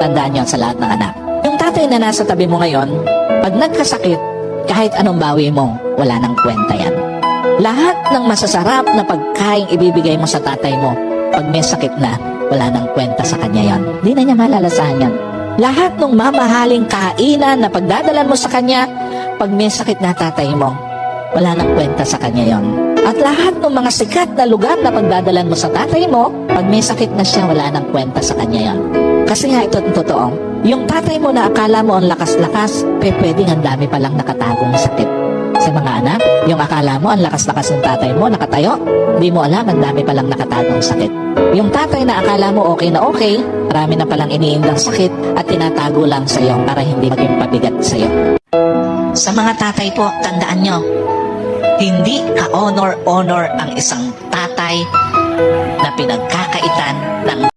Tandaan yon sa lahat ng anak. Yung tatay na nasa tabi mo ngayon, pag nagkasakit, kahit anong bawi mo, wala nang kwenta yan. Lahat ng masasarap na pagkain ibibigay mo sa tatay mo, pag may sakit na, wala nang kwenta sa kanya yon. Di na niya malalasahan yan. Lahat ng mamahaling kainan na pagdadalan mo sa kanya, pag may sakit na tatay mo, wala nang kwenta sa kanya yon. At lahat ng mga sikat na lugar na pagdadalan mo sa tatay mo, pag may sakit na siya, wala nang kwenta sa kanya yon. Kasi nga ito totoo. Yung tatay mo na akala mo ang lakas-lakas, pe pwedeng ang dami palang nakatagong sakit. Sa mga anak, yung akala mo ang lakas-lakas ng tatay mo, nakatayo, di mo alam ang dami palang nakatagong sakit. Yung tatay na akala mo okay na okay, marami na palang iniindang sakit at tinatago lang sa iyo para hindi maging pabigat sa iyo. Sa mga tatay po, tandaan nyo, hindi ka honor-honor ang isang tatay na pinagkakaitan ng